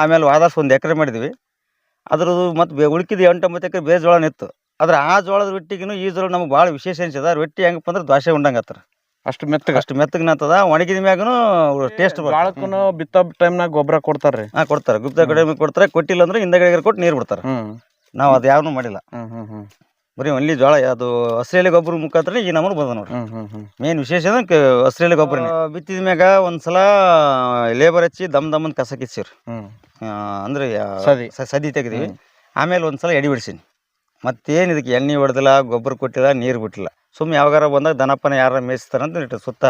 ಆಮೇಲೆ ವಾದಾಸ್ ಒಂದು ಎಕರೆ ಮಾಡಿದ್ವಿ. ಅದ್ರದ್ದು ಮತ್ತು ಉಳ್ಕಿದ ಎಂಟೊಂಬತ್ತು ಎಕರೆ ಬೇರೆ ಜೋಳ ನಿತ್ತು ಆದ್ರೆ ಆ ಜೋಳದ ರೊಟ್ಟಿಗಿನೂ ಈ ಜೋಳ ನಮ್ಗೆ ಭಾಳ ವಿಶೇಷ ಅನಿಸಿದೆ ರೊಟ್ಟಿ ಹೆಂಗಪ್ಪ ಅಂದ್ರೆ ದ್ವಾಸೆ ಉಂಡಂಗತ್ತಾರ ಅಷ್ಟು ಮೆತ್ತಗೆ. ಅಷ್ಟು ಮೆತ್ತಗೆ ನತ್ತದ ಒಣಗಿದ ಮ್ಯಾಗನು ಟೇಸ್ಟ್ ಬಾಳಕ್ಕೂ ಬಿತ್ತ ಟೈಮ್ನಾಗ ಗೊಬ್ಬರ ಕೊಡ್ತಾರೆ ಹಾಂ ಕೊಡ್ತಾರೆ. ಗುಪ್ತ ಕಡೆ ಕೊಡ್ತಾರೆ. ಕೊಟ್ಟಿಲ್ಲ ಅಂದ್ರೆ ಹಿಂದಗಡೆ ಕೊಟ್ಟು ನೀರು ಬಿಡ್ತಾರೆ. ನಾವು ಅದು ಯಾವನು ಮಾಡಿಲ್ಲ. ಬರೀ ಒನ್ಲಿ ಜೋಳ ಅದು ಹಸ್ರೇಲಿ ಗೊಬ್ಬರ ಮುಖಾಂತರ ಈ ನಮ್ಮನ್ನು ಬಂದ ನೋಡ್ರಿ. ಮೇನ್ ವಿಶೇಷ ಅಂದ್ರೆ ಹಸಿರೆಲೆ ಗೊಬ್ಬರ ಬಿತ್ತಿದ ಮ್ಯಾಗ ಒಂದ್ಸಲ ಲೇಬರ್ ಹಚ್ಚಿ ದಮ್ ದಮ್ ಅಂತ ಕಸ ಕಿಚ್ಚಿರಿ ಹ್ಮ್ ಅಂದ್ರೆ ಸದಿ. ತೆಗ್ದಿವಿ. ಆಮೇಲೆ ಒಂದ್ಸಲ ಎಡಿ ಬಿಡಿಸೀನಿ. ಮತ್ತೇನು ಇದಕ್ಕೆ ಎಣ್ಣೆ ಹೊಡೆದಿಲ್ಲ ಗೊಬ್ಬರ ಕೊಟ್ಟಿಲ್ಲ ನೀರು ಬಿಟ್ಟಿಲ್ಲ. ಸುಮ್ಮನೆ ಯಾವಾಗಾರ ಬಂದಾಗ ದನಪ್ಪನ ಯಾರ ಮೇಯಿಸ್ತಾರಂತ ಇಟ್ಟು ಸುತ್ತ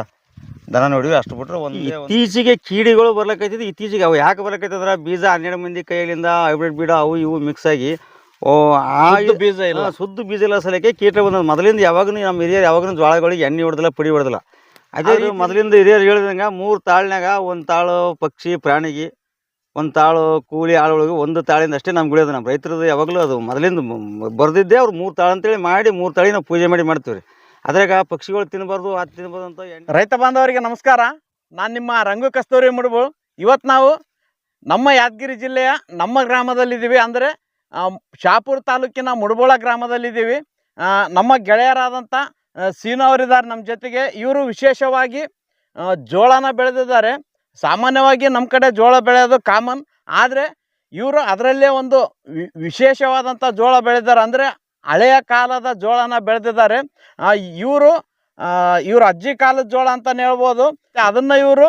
ದನ ನೋಡಿವಿ ಅಷ್ಟು ಬಿಟ್ರೆ ಒಂದು ಇತ್ತೀಚೆಗೆ ಕೀಡಿಗಳು ಬರ್ಲಕ್ಕೈತಿ ಇತ್ತೀಚೆಗೆ ಅವು ಯಾಕೆ ಬರ್ಲಕೈತಂದ್ರೆ ಬೀಜ ಹನ್ನೆರಡು ಮಂದಿ ಕೈಯಲ್ಲಿಂದ ಹೈಬ್ರಿಡ್ ಬೀಡ ಅವು ಇವು ಮಿಕ್ಸ್ ಆಗಿ ಓ ಆ ಬೀಜ ಇಲ್ಲ. ಸುದ್ದ ಶುದ್ಧ ಬೀಜ ಇಲ್ಲ ಸಲಕ್ಕೆ ಕೀಟ ಬಂದ ಮೊದಲಿಂದ ಯಾವಾಗಲೂ ನಮ್ಮ ಹಿರಿಯರು ಯಾವಾಗಲೂ ಜ್ವಾಳಗಳಿಗೆ ಎಣ್ಣೆ ಹೊಡೆದಿಲ್ಲ ಪುಡಿ ಹೊಡೆದಿಲ್ಲ. ಅದೇ ರೀ ಮೊದಲಿಂದ ಹಿರಿಯರು ಹೇಳಿದಂಗೆ ಮೂರು ತಾಳ್ನಾಗ ಒಂದು ತಾಳು ಪಕ್ಷಿ ಪ್ರಾಣಿಗೆ ಒಂದು ತಾಳು ಕೂಲಿ ಆಳುಗಳಿಗೆ ಒಂದು ತಾಳಿಂದ ಅಷ್ಟೇ ನಮ್ಗೆ ಉಳಿಯೋದು. ನಮ್ಮ ರೈತರದ್ದು ಯಾವಾಗಲೂ ಅದು ಮೊದಲಿಂದ ಬರ್ದಿದ್ದೆ ಅವ್ರು ಮೂರು ತಾಳು ಅಂತೇಳಿ ಮಾಡಿ ಮೂರು ತಾಳಿ ನಾವು ಪೂಜೆ ಮಾಡಿ ಮಾಡ್ತೀವಿ ರೀ ಅದ್ರಾಗ ಪಕ್ಷಿಗಳು ತಿನ್ನಬಾರ್ದು ಅದು ತಿನ್ಬಾರ್ದು ಅಂತ ರೈತ ಬಾಂಧವರಿಗೆ ನಮಸ್ಕಾರ. ನಾನು ನಿಮ್ಮ ರಂಗು ಕಸ್ತೂರಿ ಮುಡುಬು. ಇವತ್ತು ನಾವು ನಮ್ಮ ಯಾದಗಿರಿ ಜಿಲ್ಲೆಯ ನಮ್ಮ ಗ್ರಾಮದಲ್ಲಿದ್ದೀವಿ ಅಂದರೆ ಶಾಪುರ ತಾಲೂಕಿನ ಮುಡಬೋಳ ಗ್ರಾಮದಲ್ಲಿದ್ದೀವಿ. ನಮ್ಮ ಗೆಳೆಯರಾದಂಥ ಆ, ಸೀನು ಅವರಿದ್ದಾರೆ ನಮ್ಮ ಜೊತೆಗೆ. ಇವರು ವಿಶೇಷವಾಗಿ ಜೋಳನ ಬೆಳೆದಿದ್ದಾರೆ. ಸಾಮಾನ್ಯವಾಗಿ ನಮ್ಮ ಕಡೆ ಜೋಳ ಬೆಳೆಯೋದು ಕಾಮನ್ ಆದರೆ ಇವರು ಅದರಲ್ಲೇ ಒಂದು ವಿಶೇಷವಾದಂಥ ಜೋಳ ಬೆಳೆದಿದ್ದಾರೆ. ಅಂದರೆ ಹಳೆಯ ಕಾಲದ ಜೋಳನ ಬೆಳೆದಿದ್ದಾರೆ. ಇವರು ಇವರು ಅಜ್ಜಿ ಕಾಲದ ಜೋಳ ಅಂತಲೇ ಹೇಳ್ಬೋದು. ಅದನ್ನು ಇವರು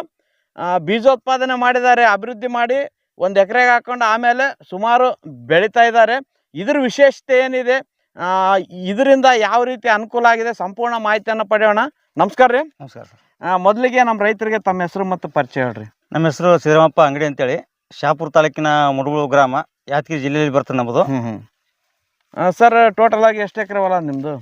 ಬೀಜೋತ್ಪಾದನೆ ಮಾಡಿದ್ದಾರೆ ಅಭಿವೃದ್ಧಿ ಮಾಡಿ ಒಂದು ಎಕರೆಗೆ ಹಾಕೊಂಡು ಆಮೇಲೆ ಸುಮಾರು ಬೆಳೀತಾ ಇದ್ದಾರೆ. ಇದ್ರ ವಿಶೇಷತೆ ಏನಿದೆ? ಇದರಿಂದ ಯಾವ ರೀತಿ ಅನುಕೂಲ ಆಗಿದೆ? ಸಂಪೂರ್ಣ ಮಾಹಿತಿಯನ್ನು ಪಡೆಯೋಣ. ನಮಸ್ಕಾರ ರೀ. ನಮಸ್ಕಾರ ಸರ್. ಮೊದಲಿಗೆ ನಮ್ಮ ರೈತರಿಗೆ ತಮ್ಮ ಹೆಸರು ಮತ್ತು ಪರಿಚಯ ಹೇಳ್ರಿ. ನಮ್ಮ ಹೆಸರು ಸಿದ್ದರಾಮಪ್ಪ ಅಂಗಡಿ ಅಂತೇಳಿ. ಶಾಪುರ ತಾಲೂಕಿನ ಮುಡುಗುಳು ಗ್ರಾಮ ಯಾದಗಿರಿ ಜಿಲ್ಲೆಯಲ್ಲಿ ಬರ್ತದೆ ನಮ್ಮದು. ಸರ್ ಟೋಟಲ್ ಆಗಿ ಎಷ್ಟು ಎಕರೆ ಹೊಲ ನಿಮ್ಮದು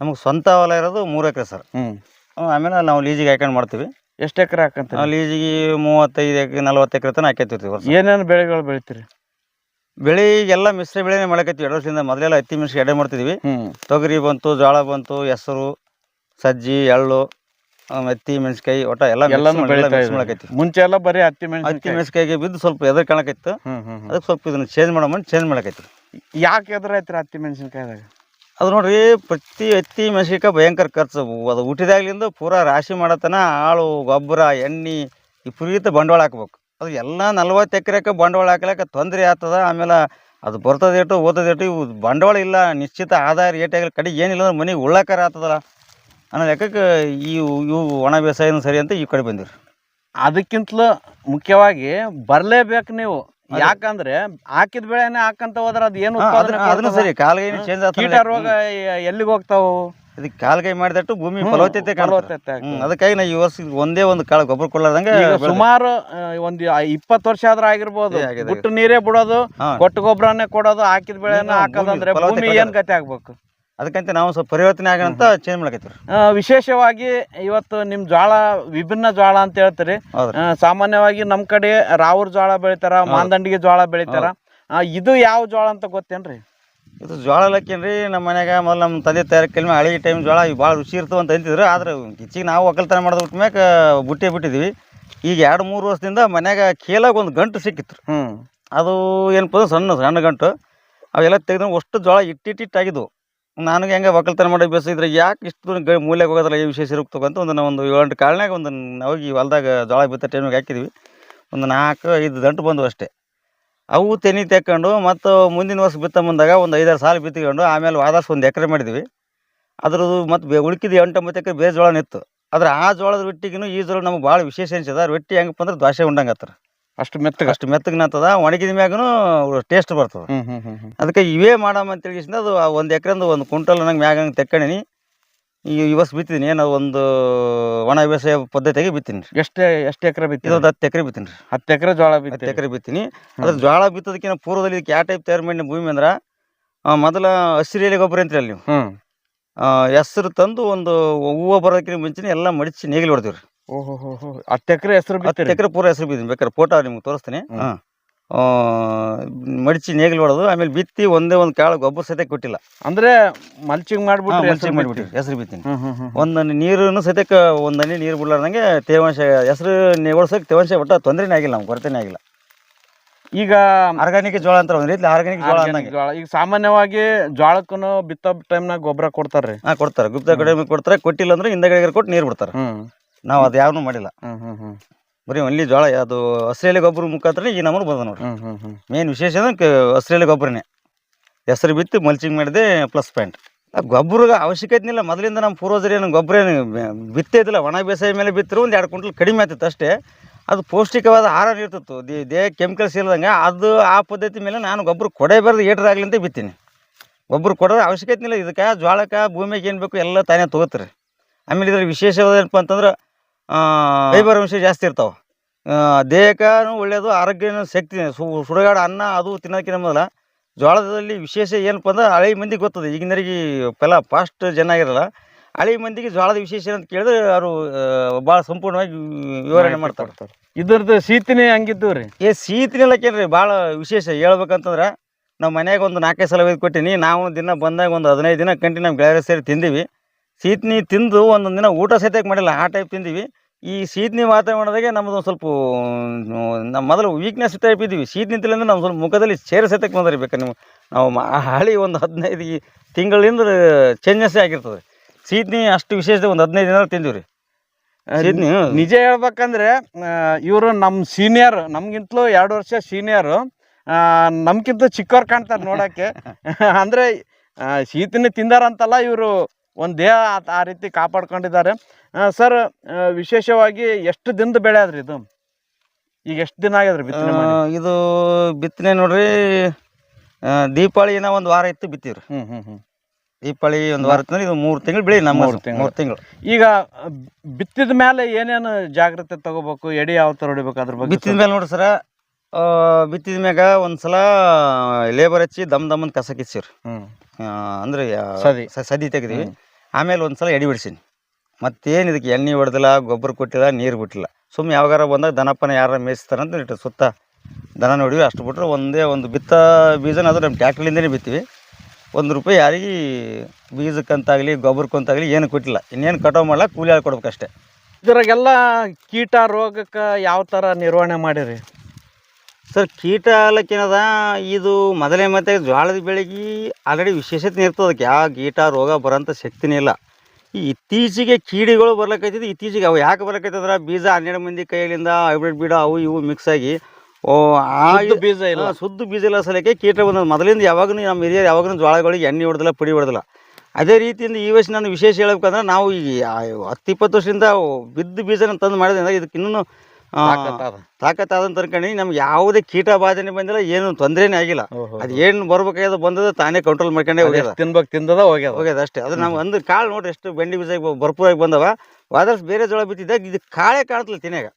ನಮಗೆ ಸ್ವಂತ ಹೊಲ ಇರೋದು ಮೂರು ಎಕರೆ ಸರ್. ಹ್ಞೂ ಆಮೇಲೆ ನಾವು ಲೀಜಿಗೆ ಹಾಕೊಂಡು ಮಾಡ್ತೀವಿ. ಎಷ್ಟು ಎಕರೆ ಹಾಕಂತ ನಾವು ಲೀಜಿಗೆ ಮೂವತ್ತೈದು ಎಕರೆ ನಲ್ವತ್ತು ಎಕರೆ ತನಕ ಹಾಕೈತಿರ್ತೀವಿ ವರ್ಷ. ಏನೇನು ಬೆಳೆಗಳು ಬೆಳಿತೀರಿ? ಬೆಳೆ ಎಲ್ಲ ಮಿಶ್ರ ಬೆಳೆನೇ ಮಾಡಕತ್ತೀವಿ ಎರಡು ವರ್ಷದಿಂದ ಮೊದಲೆಲ್ಲ ಹತ್ತಿ ಮಿಶ್ರ ಎಡೆ ಮಾಡ್ತಿದ್ವಿ. ತೊಗರಿ ಬಂತು ಜೋಳ ಬಂತು ಹೆಸರು ಸಜ್ಜಿ ಎಳ್ಳು ಆ, ಹತ್ತಿ ಮೆಣಸಿಕಾಯಿ ಒಟ್ಟ ಎಲ್ಲ mix ಎಲ್ಲಾನು ಮಾಡಿ- ಬೆಳಿತಾ mix ಇದ್ದೀರಿ. ಮಾಡಕತ್ತೀವಿ ಮುಂಚೆ ಎಲ್ಲ ಬರೀ ಹತ್ತಿ ಹತ್ತಿ ಮೆಣಸಿಕಾಯಿಗೆ ಬಿದ್ದು ಸ್ವಲ್ಪ ಎದ್ರ ಕಾಣಕೈತಿ ಹ್ಮ್ ಹ್ಮ್ ಹ್ಮ್. ಅದಕ್ಕೆ ಸ್ವಲ್ಪ ಇದನ್ನ ಚೇಂಜ್ ಮಾಡೋಣ ಚೇಂಜ್ ಮಾಡಕತ್ತೀವಿ ಯಾಕೆ ಎದುರಾಯ್ತಿರ ಹತ್ತಿ ಮೆಣಸಿನ್ಕಾಯ್ದಾಗ? ಅದು ನೋಡ್ರಿ ಪ್ರತಿ ಎತ್ತಿ ಮೆಸಿಕ ಭಯಂಕರ ಖರ್ಚು. ಅದು ಹುಟ್ಟಿದಾಗ್ಲಿಂದ ಪೂರಾ ರಾಶಿ ಮಾಡತನ ಆಳು ಗೊಬ್ಬರ, ಎಣ್ಣೆ ವಿಪರೀತ ಬಂಡವಾಳ ಹಾಕ್ಬೇಕು. ಅದು ಎಲ್ಲ ನಲ್ವತ್ತು ಎಕರೆಕ ಬಂಡವಾಳ ಹಾಕ್ಲಿಕ್ಕೆ ತೊಂದರೆ ಆಗ್ತದ. ಆಮೇಲೆ ಅದು ಬರ್ತದೇಟು ಓದೋದೇಟು ಇವು ಬಂಡವಾಳ ಇಲ್ಲ. ನಿಶ್ಚಿತ ಆದಾಯ ರೇಟ್ ಆಗಲಿ ಕಡೆ ಏನಿಲ್ಲ ಅಂದ್ರೆ ಮನೆಗೆ ಉಳ್ಳಾಕಾರ ಆಗ್ತದಲ್ಲ. ಅನ್ನೋ ಲೆಕ್ಕಕ್ಕೆ ಇವು ಇವು ಒಣ ಬೇಸಾಯನೂ ಸರಿ ಅಂತ ಈ ಕಡೆ ಬಂದಿರಿ ಅದಕ್ಕಿಂತಲೂ ಮುಖ್ಯವಾಗಿ ಬರಲೇಬೇಕು ನೀವು. ಯಾಕಂದ್ರೆ ಹಾಕಿದ ಬೆಳೆನೆ ಹಾಕಂತ ಹೋದ್ರ ಅದ್ ಏನು ಉತ್ಪಾದನೆ ಅದನ್ನು ಸರಿ ಕಾಲ್ಗೈ ಚೇಂಜ್ ಕೀಟ ರೋಗ ಎಲ್ಲಿಗೆ ಹೋಗ್ತಾವು? ಇದಕ್ಕೆ ಕಾಲ್ಗೈ ಮಾಡಿದಟ್ಟು ಭೂಮಿ ಫಲವತ್ತತೆ ಫಲವತ್ತತೆ. ಹ್ಮ್, ಅದಕ್ಕಾಗಿ ನಾ ಈ ವರ್ಷ ಒಂದೇ ಒಂದು ಕಾಳು ಗೊಬ್ಬರ ಕೊಡ್ಲಾರ್ದಂಗೆ ಈಗ ಬೆಳ್ದೆ. ಸುಮಾರು ಒಂದು ಒಂದ್ ಇಪ್ಪತ್ತು ವರ್ಷ ಆದ್ರೂ ಆಗಿರ್ಬೋದು. ಏ, ಆಗಿದೆ, ಗುಟ್ಟು ನೀರೇ ಬಿಡೋದು ಹಾ. ಕೊಟ್ಟು ಗೊಬ್ಬರನೇ ಕೊಡೋದು ಹಾಕಿದ ಬೆಳೆನ ಹಾಕೋದಂದ್ರೆ ಫಲವತ್ತತೆ ಭೂಮಿ ಏನ್ ಗತಿ ಆಗ್ಬೇಕು? ಅದಕ್ಕಂತ ನಾವು ಸ್ವಲ್ಪ ಪರಿವರ್ತನೆ ಆಗಂತ ಚೇಂಜ್ ಮಾಡಕೈತಿ ಆ, ವಿಶೇಷವಾಗಿ ಇವತ್ತು ನಿಮ್ ಜ್ವಾಳ ವಿಭಿನ್ನ ಜ್ವಾಳ ಅಂತ ಹೇಳ್ತೀರಿ. ಹೌದ್ರಿ. ಆ, ಸಾಮಾನ್ಯವಾಗಿ ನಮ್ಮ ಕಡೆ ರಾವೂರ್ ಜ್ವಾಳ ಬೆಳಿತಾರ ಮಾಂದಂಡಿಗೆ ಜ್ವಾಳ ಬೆಳಿತಾರ. ಆ, ಇದು ಯಾವ ಜ್ವಾಳ ಅಂತ ಗೊತ್ತೇನ್ರಿ? ಇದು ಜ್ವಾಳ ಲಕ್ಕೇನ್ರಿ ನಮ್ಮ ಮನ್ಯಾಗ ಮೊದಲು ನಮ್ಮ ತಂದೆ ತಯಾರಕ್ಕೆ ಕೆಲ್ಮೆ ಹಳೆ ಟೈಮ್ ಜ್ವಾಳ ಇವು ಭಾಳ ರುಚಿ ಇರ್ತವೆ ಅಂತ ಅಂತಿದ್ರು. ಆದ್ರೆ ಇಚ್ಚಿಗೆ ನಾವು ಒಕ್ಕಲ್ತನ ಮಾಡೋದು ಬಿಟ್ಟ ಮ್ಯಾಕ ಬುಟ್ಟೆ ಬಿಟ್ಟಿದ್ವಿ. ಈಗ ಎರಡು ಮೂರು ವರ್ಷದಿಂದ ಮನ್ಯಾಗ ಕೇಲಾಗ ಒಂದು ಗಂಟು ಸಿಕ್ಕಿತ್ತು. ಹ್ಮ್. ಅದು ಏನಪ್ಪ ಅಂದ್ರೆ ಸಣ್ಣ ಸಣ್ಣ ಗಂಟು. ಅವೆಲ್ಲ ತೆಗೆದು ಅಷ್ಟು ಜ್ವಾಳ ಇಟ್ಟಿಟ್ಟಿಟ್ಟಾಗಿದ್ವು. ನನಗೆ ಹೆಂಗೆ ಒಕ್ಕಲ್ತನ ಮಾಡಿ ಬೇಸಿದ್ರೆ ಯಾಕೆ ಇಷ್ಟು ಗ ಮೂಲೆಗೆ ಹೋಗೋದಲ್ಲ ಈ ವಿಶೇಷ ಇರುತ್ತೋ ಅಂತ ಒಂದು ನಾವು ಒಂದು ಏಳೆಂಟು ಕಾಳನ್ಯಾಗ ಒಂದು ಹೋಗಿ ಹೊಲ್ದಾಗ ಜೋಳ ಬಿತ್ತ ಟೈಮಿಗೆ ಹಾಕಿದ್ವಿ. ಒಂದು ನಾಲ್ಕು, ಐದು ದಂಟು ಬಂದವು ಅಷ್ಟೇ. ಅವು ತೆನಿ ತೆಕ್ಕೊಂಡು ಮತ್ತು ಮುಂದಿನ ವರ್ಷ ಬಿತ್ತ ಮುಂದಾಗ ಒಂದು ಐದಾರು ಸಾಲ ಬಿತ್ತಿಕೊಂಡು ಆಮೇಲೆ ವಾದಾಸ್ ಒಂದು ಎಕರೆ ಮಾಡಿದ್ವಿ. ಅದ್ರದ್ದು ಮತ್ತು ಬೆ ಉಳ್ಕಿದ ಎಂಟೊಂಬತ್ತು ಎಕರೆ ಬೇರೆ ಜೋಳ ನಿತ್ತು ಆದ್ರೆ ಆ ಜೋಳದ ರೊಟ್ಟಿಗೂ ಈ ಜೋಳ ನಮ್ಗೆ ಭಾಳ ವಿಶೇಷ ಅನ್ಸದ ರೊಟ್ಟಿ ಹೆಂಗಪ್ಪ ಅಂದ್ರೆ ದ್ವಾಸೆ ಉಂಡಂಗೆ ಹತ್ತಾರ ಅಷ್ಟು ಮೆತ್ತಗೆ. ಅಷ್ಟು ಮೆತ್ತಗೆ ನಂತದ ಒಣಗಿದ ಮ್ಯಾಗನು ಟೇಸ್ಟ್ ಬರ್ತದೆ. ಅದಕ್ಕೆ ಇವೇ ಮಾಡಮ್ಮ ಅಂತ ಹೇಳಿಸಿಂದ ಅದು ಒಂದು ಎಕರೆಂದು ಒಂದು ಕುಂಟಲ್ ನಂಗೆ ಮ್ಯಾಗ ತೆಕ್ಕಣೀನಿ ಈ ಇವಸ್ ಬಿತ್ತಿದ್ದೀನಿ ಏನೋ ಒಂದು ಒಣ ವ್ಯವಸಾಯ ಪದ್ಧತಿಯಾಗಿ ಬಿತ್ತೀನಿ ಎಷ್ಟು ಎಷ್ಟೇ ಎಷ್ಟು ಎಕರೆ ಬಿತ್ತಿ ಒಂದು ಹತ್ತು ಎಕರೆ ಬಿತ್ತೀನಿ ರೀ ಹತ್ತು ಎಕರೆ ಜೋಳ ಹತ್ತು ಬಿತ್ತಿ ಎಕರೆ ಬಿತ್ತೀನಿ. ಅದ್ರ ಜೋಳ ಬಿತ್ತೋದಕ್ಕಿಂತ ಪೂರ್ವದಲ್ಲಿ ಇದಕ್ಕೆ ಯಾವ ಟೈಪ್ ತಯಾರು ಮಾಡಿ ಭೂಮಿ ಅಂದ್ರೆ ಮೊದಲ ಹಸಿರು ಎಲೆ ಗೊಬ್ಬರ ಅಂತೀರಿ ಅಲ್ಲಿ ನೀವು. ಹ್ಮ್. ಹೆಸರು ತಂದು ಒಂದು ಹೂವು ಬರೋದಕ್ಕಿಂತ ಮುಂಚೆನೇ ಎಲ್ಲ ಮಡಿಸಿ ನೇಗಿಲು ಹೊಡ್ತೀವಿ ರೀ ಓಹೋ ಹೋ ಹೋ ಹತ್ತು ಎಕರೆ ಹೆಸರು ಹತ್ತು ಎಕರೆ ಪೂರ ಹೆಸರು ಬಿದ್ದೀನಿ. ಬೇಕಾದ್ರೆ ಫೋಟೋ ನಿಮ್ಗೆ ತೋರಿಸ್ತೀನಿ. ಮಡಚಿ ನೇಗಿಲು ಹೊಡೋದು ಆಮೇಲೆ ಬಿತ್ತಿ ಒಂದೇ ಒಂದು ಕಾಳು ಗೊಬ್ಬರ ಸತೆ ಕೊಟ್ಟಿಲ್ಲ. ಅಂದ್ರೆ ಮಲ್ಚಿಂಗ್ ಮಾಡ್ಬಿಟ್ಟು ಮಲ್ಚಿಂಗ್ ಮಾಡ್ಬಿಟ್ಟು ಹೆಸರು ಬಿತ್ತೀನಿ. ಒಂದನ್ನು ನೀರನ್ನು ಸಹಿತ ಒಂದನಿ ನೀರು ಬಿಡ್ಲಾರ್ದಂಗೆ ತೇವಾಂಶ ಹೆಸರು ಓಡಿಸೋಕೆ ತೇವಾಂಶ ಒಟ್ಟು ತೊಂದರೆನೇ ಆಗಿಲ್ಲ ನಮ್ಗೆ ಕೊರತೆನೇ ಆಗಿಲ್ಲ. ಈಗ ಆರ್ಗಾನಿಕ್ ಜೋಳ ಅಂತ ಒಂದ್ ರೀತಿ ಆರ್ಗಾನಿಕ್ ಜೋಳ ಜೋಳ ಈಗ ಸಾಮಾನ್ಯವಾಗಿ ಜೋಳಕ್ಕೂ ಬಿತ್ತೋ ಟೈಮ್ನಾಗ ಗೊಬ್ಬರ ಕೊಡ್ತಾರ್ರಿ. ಹಾ ಕೊಡ್ತಾರೆ. ಗುಪ್ತ ಕಡೆ ಕೊಡ್ತಾರೆ ಕೊಟ್ಟಿಲ್ಲ ಅಂದ್ರೆ ಹಿಂದಗಡೆ ಕೊಟ್ಟು ನೀರು ಬಿಡ್ತಾರೆ. ನಾವು ಅದು ಯಾವನು ಮಾಡಿಲ್ಲ. ಹ್ಮ್ ಹ್ಮ್ ಹ್ಮ್. ಬರೀ ಒನ್ಲಿ ಜೋಳ ಅದು ಹಸ್ರೇಲೆ ಗೊಬ್ಬರ ಮುಖಾಂತರ ಈ ನಮ್ಮ ಬಂದ ನೋಡ್ರಿ. ಹ್ಮ್ ಹ್ಮ್ ಹ್ಮ್. ಮೇನ್ ವಿಶೇಷ ಅಂದ್ರೆ ಹಸ್ರೇಲೆ ಗೊಬ್ಬರನೇ. ಹೆಸರು ಬಿತ್ತು ಮಲ್ಚಿಂಗ್ ಮಾಡಿದೆ ಪ್ಲಸ್ ಪಾಯಿಂಟ್ ಗೊಬ್ಬರ ಅವಶ್ಯಕತೆ ಇಲ್ಲ. ಮೊದಲಿಂದ ನಮ್ಮ ಪೂರ್ವಜರು ಏನು ಗೊಬ್ಬರ ಏನು ಬಿತ್ತೇ ಇದ್ದಿಲ್ಲ. ಒಣ ಬೇಸಾಯ ಮೇಲೆ ಬಿತ್ತರು ಒಂದು ಎರಡು ಕ್ವಿಂಟಲ್ ಕಡಿಮೆ ಆಗ್ತಿತ್ತು ಅಷ್ಟೇ. ಅದು ಪೌಷ್ಟಿಕವಾದ ಆಹಾರ ಇರ್ತಿತ್ತು. ದೇ- ದೇಹ ಕೆಮಿಕಲ್ಸ್ ಇಲ್ಲದಂಗೆ ಅದು ಆ ಪದ್ಧತಿ ಮೇಲೆ ನಾನು ಗೊಬ್ಬರ ಕೊಡೇಬಾರ್ದು ಏಟರಾಗಲಿ ಅಂತ ಬಿತ್ತೀನಿ. ಗೊಬ್ಬರ ಕೊಡೋದು ಅವಶ್ಯಕತೆ ಇಲ್ಲ. ಇದಕ್ಕೆ ಜೋಳಕ್ಕೆ ಭೂಮಿಗೆ ಏನು ಬೇಕು ಎಲ್ಲ ತಾನೇ ತೊಗೋತಾರೆ. ಆಮೇಲೆ ಇದರ ವಿಶೇಷವಾದ ಏನಪ್ಪ ಅಂತಂದ್ರೆ ಫೈಬರ್ ಅಂಶ ಜಾಸ್ತಿ ಇರ್ತಾವ. ದೇಹಕ್ಕೂ ಒಳ್ಳೆಯದು ಆರೋಗ್ಯನೂ ಶಕ್ತಿ. ಸು ಸುಡುಗಾಡ ಅನ್ನ ಅದು ತಿನ್ನೋಕ್ಕಿಂತ ಮೊದಲ ಜೋಳದಲ್ಲಿ ವಿಶೇಷ ಏನಪ್ಪ ಅಂದ್ರೆ ಹಳೆ ಮಂದಿಗೆ ಗೊತ್ತದೆ. ಈಗಿನರಿಗೆ ಪೆಲ ಫಾಸ್ಟ್ ಜನ ಆಗಿರಲ್ಲ. ಹಳೆ ಮಂದಿಗೆ ಜೋಳದ ವಿಶೇಷ ಅಂತ ಕೇಳಿದ್ರೆ ಅವರು ಭಾಳ ಸಂಪೂರ್ಣವಾಗಿ ವಿವರಣೆ ಮಾಡ್ತಾರೆ. ಇದ್ರದ್ದು ಶೀತಿನಿ ಹಂಗಿದ್ದು ರೀ ಏ ಕೇಳ್ರಿ ಭಾಳ ವಿಶೇಷ. ಹೇಳ್ಬೇಕಂತಂದ್ರೆ ನಮ್ಮ ಮನೆಯಾಗ ಒಂದು ನಾಲ್ಕೈದು ಸಲ ಒಯ್ದು ಕೊಟ್ಟಿನಿ. ನಾವು ದಿನ ಬಂದಾಗ ಒಂದು ಹದಿನೈದು ದಿನ ಕಂಟಿನ್ಯೂ ನಮ್ಮ ಗೆಳೆಯರು ಸೇರಿ ತಿಂದೀವಿ. ಸೀತನಿ ತಿಂದು ಒಂದೊಂದು ದಿನ ಊಟ ಸಹಿತ ಮಾಡಿಲ್ಲ ಆ ಟೈಪ್ ತಿಂದೀವಿ. ಈ ಸೀತ್ನಿ ವಾತಾವರಣದಾಗೆ ನಮ್ಮದು ಒಂದು ಸ್ವಲ್ಪ ನಮ್ಮ ಮೊದಲು ವೀಕ್ನೆಸ್ ಟೈಪ್ ಇದ್ದೀವಿ ನಿಂತಿಲ್ಲ ತಿಂದ್ರೆ ನಮ್ಮ ಸ್ವಲ್ಪ ಮುಖದಲ್ಲಿ ಚೇರ್ ಸತಕ್ಕೆ ಬಂದ್ರಿ ಬೇಕಾ ನೀವು ನಾವು ಹಳಿ ಒಂದು ಹದಿನೈದು ತಿಂಗಳಿಂದ ಚೇಂಜಸ್ಸೇ ಆಗಿರ್ತದೆ. ಸೀದ್ನಿ ಅಷ್ಟು ವಿಶೇಷತೆ ಒಂದು ಹದಿನೈದು ದಿನ ತಿಂದೀವಿ ರೀ ನಿಜ ಹೇಳ್ಬೇಕಂದ್ರೆ ಇವರು ನಮ್ಮ ಸೀನಿಯರ್ ನಮ್ಗಿಂತಲೂ ಎರಡು ವರ್ಷ ಸೀನಿಯರು ನಮ್ಗಿಂತ ಚಿಕ್ಕವ್ರು ಕಾಣ್ತಾರೆ ನೋಡಕ್ಕೆ. ಅಂದ್ರೆ ಶೀತನಿ ತಿಂದಾರಂತಲ್ಲ ಇವರು ಒಂದು ದೇಹ ಆ- ರೀತಿ ಕಾಪಾಡ್ಕೊಂಡಿದ್ದಾರೆ. ಸರ್ ವಿಶೇಷವಾಗಿ ಎಷ್ಟು ದಿನದ ಬೆಳೆ ಆದ್ರಿ ಇದು? ಈಗ ಎಷ್ಟು ದಿನ ಆಗ್ಯದ್ರಿ ಬಿತ್ತನೆ ಮಾಡಿ? ಇದು ಬಿತ್ತನೆ ನೋಡ್ರಿ ಆ, ದೀಪಾವಳಿ ಏನೋ ಒಂದು ವಾರ ಇತ್ತು ಬಿತ್ತೀವ್ರಿ. ಹ್ಮ್ ಹ್ಮ್ ಹ್ಮ್. ದೀಪಾವಳಿ ಒಂದು ವಾರ ಇತ್ತು ಇದು ಮೂರು ತಿಂಗಳು ಬೆಳಿ ನಮ್ಮ ಮೂರ್ ತಿಂಗ್ಳು. ಮೂರು ತಿಂಗಳು. ಈಗ ಬಿತ್ತಿದ ಮೇಲೆ ಏನೇನು ಜಾಗ್ರತೆ ತಗೋಬೇಕು ಎಡಿ ಯಾವ ಥರ ಹೊಡಿಬೇಕು ಅದ್ರ ಬಗ್ಗೆ ಬಿತ್ತಿದ ಮೇಲೆ ನೋಡ್ರಿ ಸರ ಬಿತ್ತಿದ ಮ್ಯಾಗ ಒಂದ್ಸಲ ಲೇಬರ್ ಹಚ್ಚಿ ದಮ್ ದಮ್ ಅಂತ ಕಸ ಕಿಚ್ಚಿವ್ರಿ ಹ್ಮ್. ಅಂದ್ರೆ ಸದಿ. ಸದಿ ತೆಗ್ದೀವಿ. ಆಮೇಲೆ ಒಂದ್ಸಲ ಎಡಿ ಬಿಡಿಸೀನಿ. ಮತ್ತೇನು ಇದಕ್ಕೆ ಎಣ್ಣೆ ಹೊಡೆದಿಲ್ಲ ಗೊಬ್ಬರ ಕೊಟ್ಟಿಲ್ಲ ನೀರು ಬಿಟ್ಟಿಲ್ಲ. ಸುಮ್ಮನೆ ಯಾವಾಗಾರ ಬಂದಾಗ ದನಪ್ಪನ ಯಾರ ಮೇಯಿಸ್ತಾರಂತ ಇಟ್ಟು ಸುತ್ತ ದನ ನೋಡಿವಿ. ಅಷ್ಟು ಬಿಟ್ರೆ ಒಂದೇ ಒಂದು ಬಿತ್ತ ಬೀಜನ ಅದು ನಮ್ಮ ಟ್ಯಾಕ್ಟ್ರಲಿಂದನೇ ಬಿತ್ತೀವಿ. ಒಂದು ರೂಪಾಯಿ ಯಾರಿಗೆ ಬೀಜಕ್ಕಂತಾಗಲಿ ಗೊಬ್ಬರಕ್ಕಂತಾಗಲಿ ಏನು ಕೊಟ್ಟಿಲ್ಲ. ಇನ್ನೇನು ಕಟಾವು ಮಾಡಲ್ಲ ಕೂಲಿ ಆಳು ಕೊಡ್ಬೇಕಷ್ಟೇ. ಇದ್ರಾಗೆಲ್ಲ ಕೀಟ ರೋಗಕ್ಕೆ ಯಾವ ಥರ ನಿರ್ವಹಣೆ ಮಾಡಿರಿ? ಸರ್ ಕೀಟ ಅಲ್ಲಕ್ಕೇನದ ಇದು ಮೊದಲೇ ಮತ್ತೆ ಜ್ವಾಳದ ಬೆಳೆಗೆ ಆಲ್ರೆಡಿ ವಿಶೇಷತೆ ಇರ್ತದೆ ಅದಕ್ಕೆ. ಯಾವ ಕೀಟ ರೋಗ ಬರೋಂಥ ಶಕ್ತಿನೇ ಇಲ್ಲ. ಈ ಇತ್ತೀಚೆಗೆ ಕೀಡಿಗಳು ಬರ್ಲಕ್ಕೈತಿದ್ದು ಇತ್ತೀಚೆಗೆ ಅವು ಯಾಕೆ ಬರ್ಲಕ್ಕೈತಂದ್ರೆ ಬೀಜ ಹನ್ನೆರಡು ಮಂದಿ ಕೈಯಲ್ಲಿಂದ ಹೈಬ್ರಿಡ್ ಬೀಡ ಅವು ಇವು ಮಿಕ್ಸ್ ಆಗಿ ಓ ಆ ಬೀಜ ಇಲ್ಲ. ಸುದ್ದು ಶುದ್ಧ ಬೀಜ ಇಲ್ಲ ಸಲಕ್ಕೆ ಕೀಟ ಬಂದ ಮೊದಲಿಂದ ಯಾವಾಗೂ ನಮ್ಮ ಹಿರಿಯರು ಯಾವಾಗೂ ಜ್ವಾಳಗಳಿಗೆ ಎಣ್ಣೆ ಹೊಡೆದಿಲ್ಲ ಪುಡಿ ಹೊಡೆದಿಲ್ಲ. ಅದೇ ರೀತಿಯಿಂದ ಈ ವರ್ಷ ನಾನು ವಿಶೇಷ ಹೇಳ್ಬೇಕಂದ್ರೆ ನಾವು ಈ ಹತ್ತು ಇಪ್ಪತ್ತು ವರ್ಷದಿಂದ ಬಿದ್ದ ಬೀಜನ ತಂದು ಮಾಡಿದ್ರಿಂದ ಇದಕ್ಕೆ ಇನ್ನೂ ಆ, ಆದಂತ ಅನ್ಕೊಂಡು ನಮ್ಗೆ ಯಾವುದೇ ಕೀಟ ಬಾಧನೆ ಬಂದಿಲ್ಲ ಏನು ತೊಂದರೆನೇ ಆಗಿಲ್ಲ. ಅದು ಏನು ಬರ್ಬೇಕಾಗ್ಯದ ಬಂದದ ತಾನೇ ಕಂಟ್ರೋಲ್ ಮಾಡ್ಕೊಂಡೆ ಹೋಗ್ಯದ. ತಿನ್ಬೇಕು ತಿಂದದ ಹೋಗ್ಯದ. ಹೋಗ್ಯದ ಅಷ್ಟೇ. ಅದು ನಾವು ಅಂದ್ರೆ ಕಾಳು ನೋಡ್ರಿ ಎಷ್ಟು ಬೆಂಡಿ ಬೀಜ ಭರ್ಪೂರಾಗಿ ಬಂದವ. ವಾದರ್ಸ್ ಬೇರೆ ಜೋಳ ಬಿತ್ತಿದ್ದಾಗ ಇದು ಕಾಳೆ ಕಾಣ್ತಲ್ಲ ತಿನ್ಯಾಗ.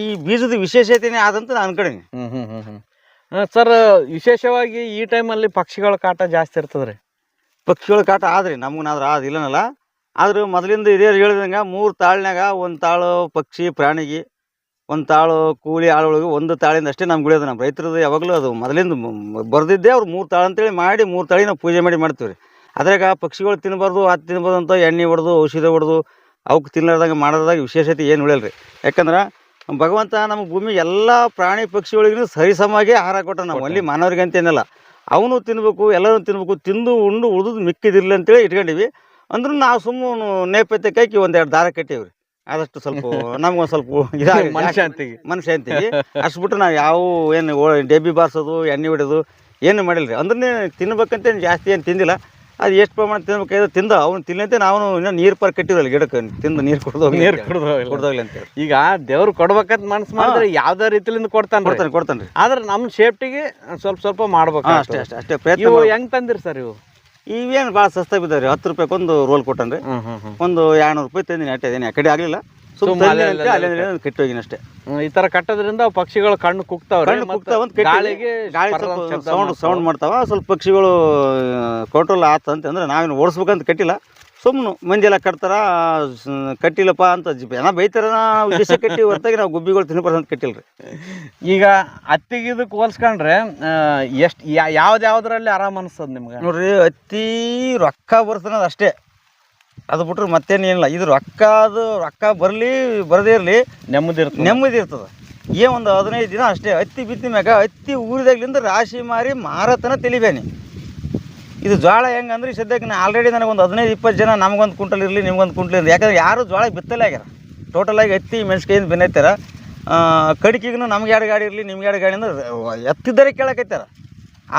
ಈ ಬೀಜದ ವಿಶೇಷತೆನೇ ಆದಂತ ನಾನು ಅನ್ಕೊಂಡೀನಿ ಹ್ಮ್ ಹ್ಮ್ ಹ್ಮ್ ಹ್ಮ್. ಸರ್ ವಿಶೇಷವಾಗಿ ಈ ಟೈಮಲ್ಲಿ ಪಕ್ಷಿಗಳ ಕಾಟ ಜಾಸ್ತಿ ಇರ್ತದ್ರಿ. ಪಕ್ಷಿಗಳ ಕಾಟ ಆದ್ರಿ ನಮ್ಗನಾದ್ರ ಆದಿಲ್ಲನಲ್ಲ ಆದ್ರೆ ಮೊದಲಿಂದ ಹಿರಿಯರು ಹೇಳಿದಂಗೆ ಮೂರು ತಾಳ್ನಾಗ ಒಂದು ತಾಳು ಪಕ್ಷಿ ಪ್ರಾಣಿಗೆ ಒಂದು ತಾಳು ಕೂಲಿ ಆಳುಗಳಿಗೆ ಒಂದು ತಾಳಿಂದ ಅಷ್ಟೇ ನಮ್ಗೆ ಉಳಿಯೋದು. ನಮ್ಮ ರೈತರದ್ದು ಯಾವಾಗಲೂ ಅದು ಮೊದಲಿಂದ ಬರ್ದಿದ್ದೆ ಅವ್ರು ಮೂರು ತಾಳು ಅಂತೇಳಿ ಮಾಡಿ ಮೂರು ತಾಳಿ ನಾವು ಪೂಜೆ ಮಾಡಿ ಮಾಡ್ತೀವಿ ರೀ ಅದ್ರಾಗ ಪಕ್ಷಿಗಳು ತಿನ್ನಬಾರ್ದು ಅದು ತಿನ್ಬಾರ್ದು ಅಂತ ಎಣ್ಣೆ ಹೊಡೆದು ಔಷಧಿ ಹೊಡೆದು ಅವಕ್ಕೆ ತಿನ್ನಲಾರ್ದಂಗೆ ಮಾಡೋದಾಗ ವಿಶೇಷತೆ ಏನು ಉಳಿಯಲ್ಲ ರೀ ಯಾಕಂದ್ರೆ ಭಗವಂತ ನಮ್ಮ ಭೂಮಿ ಎಲ್ಲ ಪ್ರಾಣಿ ಪಕ್ಷಿಗಳಿಗೂ ಸರಿಸಮಾಗಿ ಆಹಾರ ಕೊಟ್ಟ ನಾವು ಅಲ್ಲಿ ಮಾನವರಿಗೆ ಅಂತ ಏನಿಲ್ಲ. ಅವನು ತಿನ್ನಬೇಕು ಎಲ್ಲರೂ ತಿನ್ಬೇಕು ತಿಂದು ಉಂಡು ಉಳಿದು ಮಿಕ್ಕಿದಿರಲಿ ಅಂತೇಳಿ ಇಟ್ಕೊಂಡಿವಿ. ಅಂದ್ರೂ ನಾವು ಸುಮ್ಮನೆ ನೇಪಥ್ಯಕ್ಕೆ ಹಾಕಿ ಒಂದೆರಡು ದಾರ ಕಟ್ಟೀವ್ರಿ. ಆದಷ್ಟು ಸ್ವಲ್ಪ ನಮ್ಗೊಂದು ಸ್ವಲ್ಪ ಇದಾಗಿ ಮನಶಾಂತಿಗೆ. ಮನಶಾಂತಿಗೆ. ಅಷ್ಟು ಬಿಟ್ಟು ನಾವು ಯಾವ ಏನು ಡೆಬ್ಬಿ ಬಾರಿಸೋದು ಎಣ್ಣೆ ಹೊಡೆದು ಏನು ಮಾಡಿಲ್ಲ ರೀ ಅಂದ್ರೆ ತಿನ್ಬೇಕಂತ ಏನು ಜಾಸ್ತಿ ಏನು ತಿಂದಿಲ್ಲ. ಅದು ಎಷ್ಟು ಪ್ರಮಾಣ ತಿನ್ಬೇಕಾದ್ರೆ ತಿಂದ ಅವ್ನು ತಿನ್ನಂತೆ ನಾವು ಇನ್ನೂ ನೀರು ಪರ್ ಕಟ್ಟಿರಲ್ಲ ಗಿಡಕ್ಕೆ. ತಿಂದು ನೀರು ಕುಡ್ದು ನೀರ್ ಕುಡ್ದು. ಕುಡ್ದೋಗ್ಲಿ ಅಂತ ಈಗ ದೇವ್ರು ಕೊಡ್ಬೇಕಂತ ಮನಸ್ಸು ಮಾಡಿದ್ರೆ ಯಾವ್ದೇ ರೀತಿಲಿಂದ ಕೊಡ್ತಾನೆ ಕೊಡ್ತಾನೆ ಕೊಡ್ತಾನೆ ರೀ ಆದ್ರೆ ನಮ್ಮ ಸೇಫ್ಟಿಗೆ ಸ್ವಲ್ಪ ಸ್ವಲ್ಪ ಮಾಡ್ಬೇಕು ಅಷ್ಟೇ ಅಷ್ಟೇ ಅಷ್ಟೇ ಪ್ರಯತ್ನ. ಹೆಂಗ್ ತಂದಿರಿ ಸರ್ ಇವು? ಇವೇನು ಭಾಳ ಸಸ್ತಾ ಬಿದ್ದಾವೆ ರೀ ಹತ್ತು ರೂಪಾಯಿ ಒಂದು ರೋಲ್ ಕೊಟ್ಟನ್ರಿ. ಒಂದು ಎರಡ್ನೂರು ರೂಪಾಯಿ ತಂದಿನಿ ಅಟ್ಟೆ ಅದೇನು ಕಡೆ ಆಗಲಿಲ್ಲ. ಕೆಟ್ಟೋಗಿನಷ್ಟೇ ಅಷ್ಟೇ. ಈ ತರ ಕಟ್ಟೋದ್ರಿಂದ ಪಕ್ಷಿಗಳು ಕಣ್ಣು ಕಣ್ಣು ಕುಗ್ತಾವ ಅಂತ ಗಾಳಿಗೆ ಗಾಳಿ ಪರ್ರ ಸ್ವಲ್ಪ ಶಬ್ದ ಸೌಂಡ್. ಸೌಂಡ್ ಮಾಡ್ತಾವ. ಸ್ವಲ್ಪ ಪಕ್ಷಿಗಳು ಕಂಟ್ರೋಲ್ ಆತ ಅಂತಂದ್ರೆ ನಾವೇನು ಓಡಿಸ್ಬೇಕಂತ ಕಟ್ಟಿಲ್ಲ. ಸುಮ್ಮನೆ ಮಂದಿ ಎಲ್ಲ ಕಟ್ತಾರ ಕಟ್ಟಿಲ್ಲಪ್ಪ ಅಂತ ಜನ ಬೈತಾರ ಉದ್ದೇಶ ಕಟ್ಟಿ ಹೊರತಾಗಿ ನಾವು ಗುಬ್ಬಿಗಳು ತಿನ್ನಬಾರ್ದು ಅಂತ ಕಟ್ಟಿಲ್ಲ ರೀ ಈಗ ಹತ್ತಿಗೆ ಇದಕ್ಕೆ ಹೋಲ್ಸ್ಕೊಂಡ್ರೆ ಎಷ್ಟು ಯಾವ್ದು ಯಾವ್ದ್ರಲ್ಲಿ ಆರಾಮ್ ಅನಿಸ್ತದೆ ನಿಮ್ಗೆ? ನೋಡ್ರಿ ಅತಿ ರೊಕ್ಕ ಬರ್ತನದು ಅಷ್ಟೇ. ಅದು ಬಿಟ್ರೆ ಮತ್ತೇನಿಲ್ಲ ಇದು ರೊಕ್ಕ ಅದು ರೊಕ್ಕ ಬರಲಿ ಬರದೇ ಇರಲಿ ನೆಮ್ಮದಿ ಇರ್ತದೆ. ನೆಮ್ಮದಿ ಇರ್ತದೆ. ಏ ಒಂದು ಹದಿನೈದು ದಿನ ಅಷ್ಟೇ ಹತ್ತಿ ಬಿತ್ತಿದ್ ಮ್ಯಾಗ ಹತ್ತಿ ಊರಿದಾಗ್ಲಿಂದ ರಾಶಿ ಮಾರಿ ಮಾರತನ ತಿಳಿಬೇನಿ ಇದು ಜೋಳ ಹೆಂಗಂದ್ರೆ ಅಂದ್ರೆ ಸದ್ಯಕ್ಕೆ ನಾ ಆಲ್ರೆಡಿ ನನಗೆ ಒಂದು ಹದಿನೈದು ಇಪ್ಪತ್ತು ಜನ ನಮಗೊಂದು ಕುಂಟಲ್ ಇರಲಿ ನಿಮ್ಗೊಂದು ಕುಂಟಲ್ ಇರಲಿ. ಯಾಕಂದ್ರೆ ಯಾರು ಜೋಳ ಬಿತ್ತಲೇ ಆಗ್ಯಾರ ಟೋಟಲಾಗಿ ಎತ್ತಿ ಮೆಣಸಿಕಾಯಿಂದ ಬೆನ್ನೈತಾರ. ಕಡಿಕೆಗೂ ನಮ್ಗೆ ಎರಡು ಗಾಡಿ ಇರಲಿ ನಿಮ್ಗೆ ಎರಡು ಗಾಡಿ ಅಂದ್ರೆ ಎತ್ತಿದ್ದಾರೆ ಕೇಳಕೈತಾರ.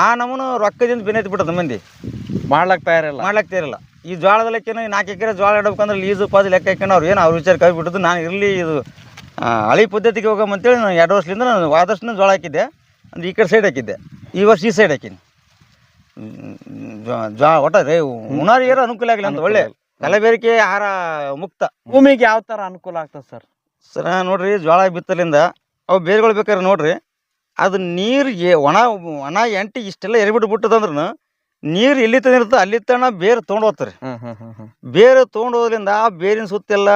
ಆ ನಮೂನು ರೊಕ್ಕದಿಂದ ಬೆನ್ನೈತಿ ಬಿಟ್ಟದ ಮಂದಿ ಮಾಡ್ಲಕ್ ತಯಾರಿಲ್ಲ. ಮಾಡ್ಲಾಕ್ ತಯಾರಿಲ್ಲ. ಈ ಜೋಳದಲ್ಲಕ್ಕೇನು ನಾಲ್ಕು ಎಕರೆ ಜೋಳ ಇಡಬೇಕಂದ್ರೆ ಲೀಸು ಪಾಸು ಲೆಕ್ಕ ಹಾಕೊಂಡು ಅವ್ರು ಏನು ಅವ್ರ ವಿಚಾರ ಕೈ ಬಿಟ್ಟದ್ದು ನಾನು ಇರಲಿ ಇದು ಹಳೆ ಹಳಿ ಪದ್ಧತಿಗೆ ಹೋಗಮ್ಮಂತೇಳಿ ನಾನು ಎರಡು ವರ್ಷದಿಂದ ನಾನು ಆದಷ್ಟು ಜೋಳ ಹಾಕಿದ್ದೆ. ಅಂದ್ರೆ ಈ ಕಡೆ ಸೈಡ್ ಹಾಕಿದ್ದೆ. ಈ ವರ್ಷ ಈ ಸೈಡ್ ಹಾಕಿನಿ. ಒಟ್ಟ ರೇ ಉಣಾರಿಗೇರ ಅನುಕೂಲ ಆಗಲಿ ಅಂತ ಒಳ್ಳೆ ಕಲಬೇರಿಕೆ ಆಹಾರ ಮುಕ್ತ. ಭೂಮಿಗೆ ಯಾವ ಥರ ಅನುಕೂಲ ಆಗ್ತದೆ ಸರ್? ಸರ ನೋಡ್ರಿ ಜೋಳ ಬಿತ್ತಲಿಂದ ಅವು ಬೇರುಗಳು ಬೇಕಾದ್ರೆ ನೋಡ್ರಿ. ಅದು ನೀರಿಗೆ ಒಣ ಒಣ ಎಂಟಿ ಇಷ್ಟೆಲ್ಲ ಎರಿಬಿಟ್ಟು ಬಿಟ್ಟದಂದ್ರೂ ನೀರು ಎಲ್ಲಿ ತಂದಿರ್ತದೆ ಅಲ್ಲಿ ತನ ಬೇರು ತೊಗೊಂಡು ಹೋಗ್ತಾರೆ ಬೇರು ತೊಗೊಂಡು ಹೋದ್ರಿಂದ ಆ ಬೇರಿನ ಸುತ್ತೆಲ್ಲ